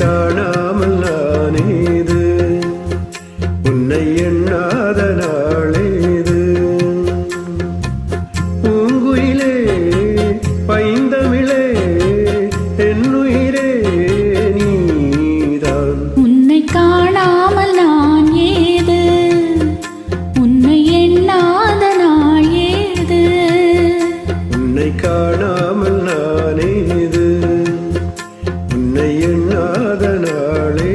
காணாமல் நானேது உன்னை எண்ணாதன ഉദയുന്നാഥനാളെ